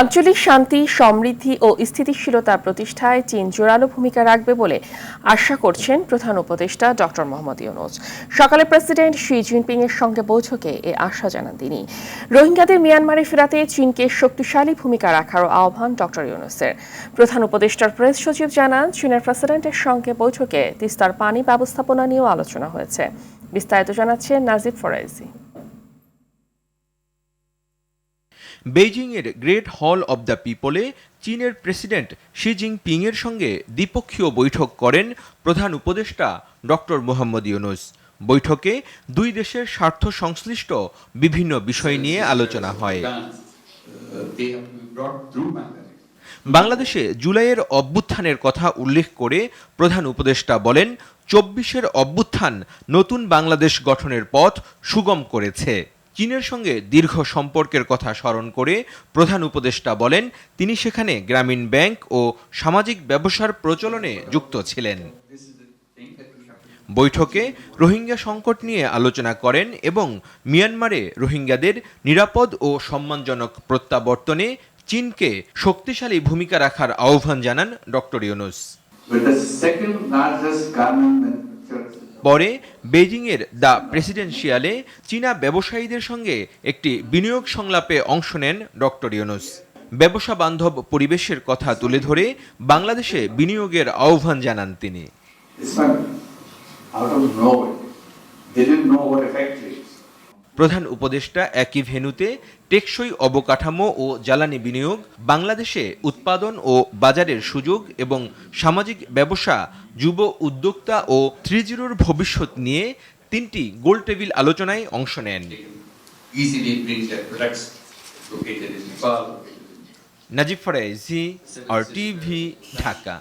আঞ্চলিক শান্তি, সমৃদ্ধি ও স্থিতিশীলতা প্রতিষ্ঠায় চীন জোরালো ভূমিকা রাখবে বলে আশা করছেন প্রধান উপদেষ্টা ডক্টর মোহাম্মদ ইউনুস। সকালে প্রেসিডেন্ট শি জিনপিং এর সঙ্গে বৈঠকে এ আশা জানান তিনি। রোহিঙ্গাদের মিয়ানমারে ফেরাতে চীনকে শক্তিশালী ভূমিকা রাখারও আহ্বান ডক্টর ইউনুসের। প্রধান উপদেষ্টার প্রেস সচিব জানান, চীনের প্রেসিডেন্টের সঙ্গে বৈঠকে তিস্তার পানি ব্যবস্থাপনা নিয়েও আলোচনা হয়েছে। বিস্তারিত জানাচ্ছেন নাজিব ফরাইজি। বেইজিংয়ের গ্রেট হল অব দ্য পিপলে চীনের প্রেসিডেন্ট শি জিনপিংয়ের সঙ্গে দ্বিপক্ষীয় বৈঠক করেন প্রধান উপদেষ্টা ডক্টর মোহাম্মদ ইউনুস বৈঠকে দুই দেশের স্বার্থ সংশ্লিষ্ট বিভিন্ন বিষয় নিয়ে আলোচনা হয়. বাংলাদেশে জুলাইয়ের অভ্যুত্থানের কথা উল্লেখ করে প্রধান উপদেষ্টা বলেন, চব্বিশের অভ্যুত্থান নতুন বাংলাদেশ গঠনের পথ সুগম করেছে চীনের সঙ্গে দীর্ঘ সম্পর্কের কথা স্মরণ করে প্রধান উপদেষ্টা বলেন, তিনি সেখানে গ্রামীণ ব্যাংক ও সামাজিক ব্যবসার প্রচলনে যুক্ত ছিলেন। বৈঠকে রোহিঙ্গা সংকট নিয়ে আলোচনা করেন এবং মিয়ানমারে রোহিঙ্গাদের নিরাপদ ও সম্মানজনক প্রত্যাবর্তনে চীনকে শক্তিশালী ভূমিকা রাখার আহ্বান জানান ডক্টর ইউনুস। পরে বেজিংয়ের দ্য প্রেসিডেন্সিয়ালে চীনা ব্যবসায়ীদের সঙ্গে একটি বিনিয়োগ সংলাপে অংশ নেন ডক্টর ইউনুস। ব্যবসা বান্ধব পরিবেশের কথা তুলে ধরে বাংলাদেশে বিনিয়োগের আহ্বান জানান তিনি। প্রধান উপদেষ্টা একই ভেন্যুতে টেকসই অবকাঠামো ও জ্বালানি বিনিয়োগ বাংলাদেশে উৎপাদন ও বাজারের সুযোগ এবং সামাজিক ব্যবসা যুব উদ্যোক্তা ও থ্রি জিরোর ভবিষ্যৎ নিয়ে তিনটি গোলটেবিল আলোচনায় অংশ নেন। In Najib Faraizi R TV Dhaka.